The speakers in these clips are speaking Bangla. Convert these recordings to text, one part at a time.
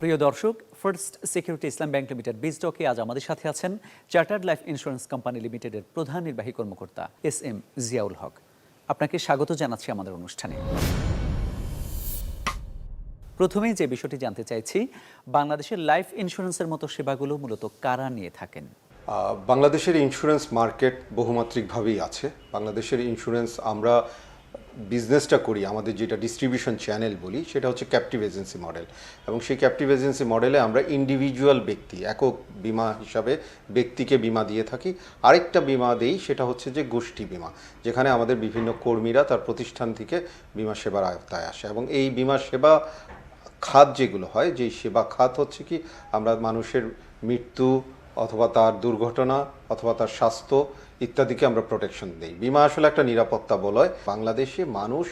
প্রিয় দর্শক first security Islam bank limited বিজডকে আজ আমাদের সাথে আছেন চার্টার্ড লাইফ ইন্স্যুরেন্স কোম্পানি লিমিটেডের প্রধান নির্বাহী কর্মকর্তা এস এম জিয়াউল হক। আপনাকে স্বাগত জানাচ্ছি আমাদের অনুষ্ঠানে। প্রথমেই যে বিষয়টি জানতে চাইছি, বাংলাদেশের লাইফ ইন্স্যুরেন্সের মতো সেবাগুলো মূলত কারা নিয়ে থাকেন? বাংলাদেশের ইন্স্যুরেন্স মার্কেট বহুমাত্রিকভাবেই আছে। বাংলাদেশের ইন্স্যুরেন্স আমরা বিজনেসটা করি, আমাদের যেটা ডিস্ট্রিবিউশন চ্যানেল বলি, সেটা হচ্ছে ক্যাপটিভ এজেন্সি মডেল এবং সেই ক্যাপটিভ এজেন্সি মডেলে আমরা ইন্ডিভিজুয়াল ব্যক্তি, একক বিমা হিসাবে ব্যক্তিকে বিমা দিয়ে থাকি। আরেকটা বিমা দেই, সেটা হচ্ছে যে গোষ্ঠী বিমা, যেখানে আমাদের বিভিন্ন কর্মীরা তার প্রতিষ্ঠান থেকে বিমা সেবার আওতায় আসে। এবং এই বিমা সেবা খাত যেগুলো হয়, যেই সেবা খাত হচ্ছে কি, আমরা মানুষের মৃত্যু অথবা তার দুর্ঘটনা অথবা তার স্বাস্থ্য ইত্যাদিকে আমরা প্রোটেকশন দিই। বিমা আসলে একটা নিরাপত্তা বলয়। বাংলাদেশে মানুষ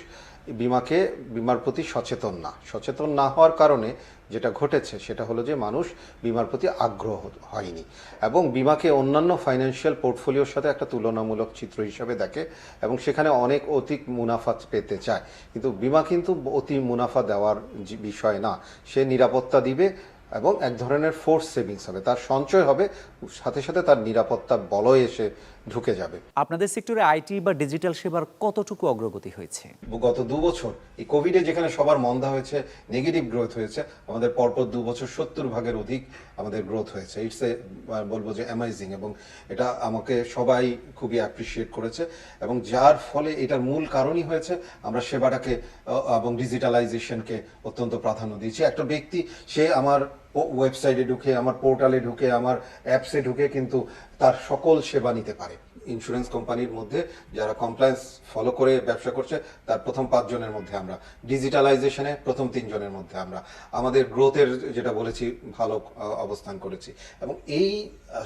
বিমাকে, বিমার প্রতি সচেতন না। সচেতন না হওয়ার কারণে যেটা ঘটেছে, সেটা হলো যে মানুষ বিমার প্রতি আগ্রহ হয়নি এবং বিমাকে অন্যান্য ফাইন্যান্সিয়াল পোর্টফোলিওর সাথে একটা তুলনামূলক চিত্র হিসাবে দেখে এবং সেখানে অনেক অধিক মুনাফা পেতে চায়। কিন্তু বিমা কিন্তু অতি মুনাফা দেওয়ার বিষয় না। সে নিরাপত্তা দিবে এবং এক ধরনের ফোর্স সেভিংস হবে। তার সঞ্চয় হবে, সাথে সাথে তার নিরাপত্তা বলয় এসে ঢুকে যাবে। আপনাদের সেক্টরে আইটি বা ডিজিটাল সেবার কতটুকু অগ্রগতি হয়েছে? গত দু বছর এই কোভিডে যেখানে সবার মন্দা হয়েছে নেগেটিভ গ্রোথ হয়েছে আমাদের পরপর দু বছর সত্তর ভাগের অধিক আমাদের গ্রোথ হয়েছে। ইটস এ বলব যে অ্যামাইজিং এবং এটা আমাকে সবাই খুবই অ্যাপ্রিসিয়েট করেছে এবং যার ফলে এটার মূল কারণই হয়েছে আমরা সেবাটাকে এবং ডিজিটালাইজেশনকে অত্যন্ত প্রাধান্য দিয়েছি। একটা ব্যক্তি সে আমার ওয়েবসাইটে ঢুকে আমার পোর্টালে ঢুকে আমার অ্যাপসে ঢুকে কিন্তু তার সকল সেবা নিতে পারে। ইন্স্যুরেন্স কোম্পানির মধ্যে যারা কমপ্লায়েন্স ফলো করে ব্যবসা করছে তার প্রথম পাঁচজনের মধ্যে আমরা। ডিজিটালাইজেশনে প্রথম তিনজনের মধ্যে আমরা। আমাদের গ্রোথের যেটা বলেছি ভালো অবস্থান করেছি। এবং এই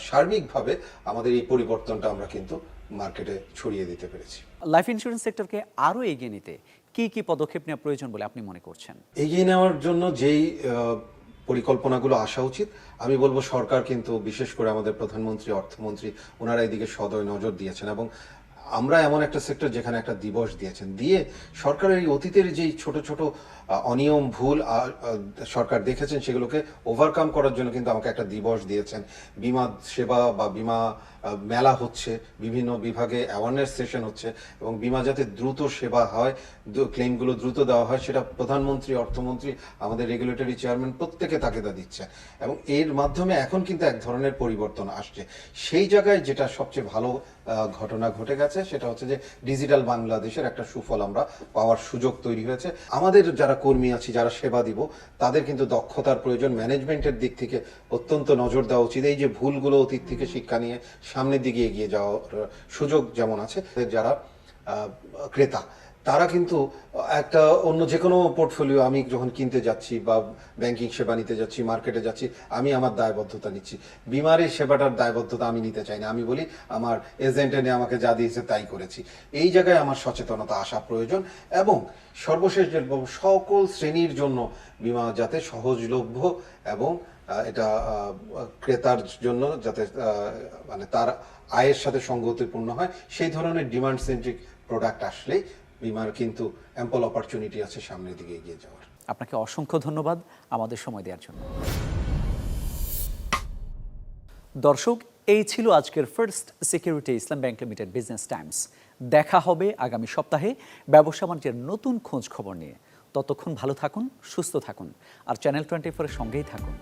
সার্বিকভাবে আমাদের এই পরিবর্তনটা আমরা কিন্তু মার্কেটে ছড়িয়ে দিতে পেরেছি। লাইফ ইন্স্যুরেন্স সেক্টরকে আরও এগিয়ে নিতে কি কি পদক্ষেপ নেওয়া প্রয়োজন বলে আপনি মনে করছেন? এগিয়ে নেওয়ার জন্য যেই পরিকল্পনাগুলো আসা উচিত। আমি বলব সরকার কিন্তু বিশেষ করে আমাদের প্রধানমন্ত্রী, অর্থমন্ত্রী, ওনারা এদিকে সদয় নজর দিয়েছেন এবং আমরা এমন একটা সেক্টর যেখানে একটা দিবস দিয়েছেন। দিয়ে সরকারের এই অতীতের যেই ছোট ছোট অনিয়ম, ভুল সরকার দেখেছেন, সেগুলোকে ওভারকাম করার জন্য কিন্তু আমাকে একটা দিবস দিয়েছেন। বিমা সেবা বা বিমা মেলা হচ্ছে, বিভিন্ন বিভাগে অ্যাওয়ারনেস সেশন হচ্ছে এবং বিমা যাতে দ্রুত সেবা হয় ক্লেমগুলো দ্রুত দেওয়া হয়, সেটা প্রধানমন্ত্রী, অর্থমন্ত্রী, আমাদের রেগুলেটরি চেয়ারম্যান প্রত্যেকে তাকে তাগিদা দিচ্ছে। এবং এর মাধ্যমে এখন কিন্তু এক ধরনের পরিবর্তন আসছে। সেই জায়গায় যেটা সবচেয়ে ভালো ঘটনা ঘটে গেছে সেটা হচ্ছে যে ডিজিটাল বাংলাদেশের একটা সুফল আমরা পাওয়ার সুযোগ তৈরি হয়েছে। আমাদের যারা কর্মী আছি, যারা সেবা দিব, তাদের কিন্তু দক্ষতার প্রয়োজন। ম্যানেজমেন্টের দিক থেকে অত্যন্ত নজর দেওয়া উচিত। এই যে ভুলগুলো অতীত থেকে শিক্ষা নিয়ে সামনের দিকে এগিয়ে যাওয়ার সুযোগ যেমন আছে, যারা ক্রেতা তারা কিন্তু একটা অন্য যে কোনো পোর্টফোলিও আমি যখন কিনতে যাচ্ছি বা ব্যাংকিং সেবা নিতে যাচ্ছি মার্কেটে যাচ্ছি, আমি আমার দায়বদ্ধতা নিচ্ছি। বিমার এই সেবাটার দায়বদ্ধতা আমি নিতে চাই না। আমি বলি, আমার এজেন্ট এনে আমাকে যা দিয়েছে তাই করেছি। এই জায়গায় আমার সচেতনতা আসা প্রয়োজন এবং সর্বশেষ সকল শ্রেণির জন্য বিমা যাতে সহজলভ্য এবং এটা ক্রেতার জন্য যাতে মানে তার আয়ের সাথে সঙ্গতিপূর্ণ হয়, সেই ধরনের ডিমান্ড সেন্ট্রিক প্রোডাক্ট আসলেই বিমার কিন্তু অ্যাম্পল অপরচুনিটি আছে সামনের দিকে এগিয়ে যাওয়ার। আপনাকে অসংখ্য ধন্যবাদ আমাদের সময় দেওয়ার জন্য। দর্শক, এই ছিল আজকের first security Islam bank limited business times দেখা হবে আগামী সপ্তাহে ব্যবসা বাণিজ্যের নতুন খোঁজ খবর নিয়ে। ততক্ষণ ভালো থাকুন, সুস্থ থাকুন, আর চ্যানেল টোয়েন্টি ফোরের সঙ্গেই থাকুন।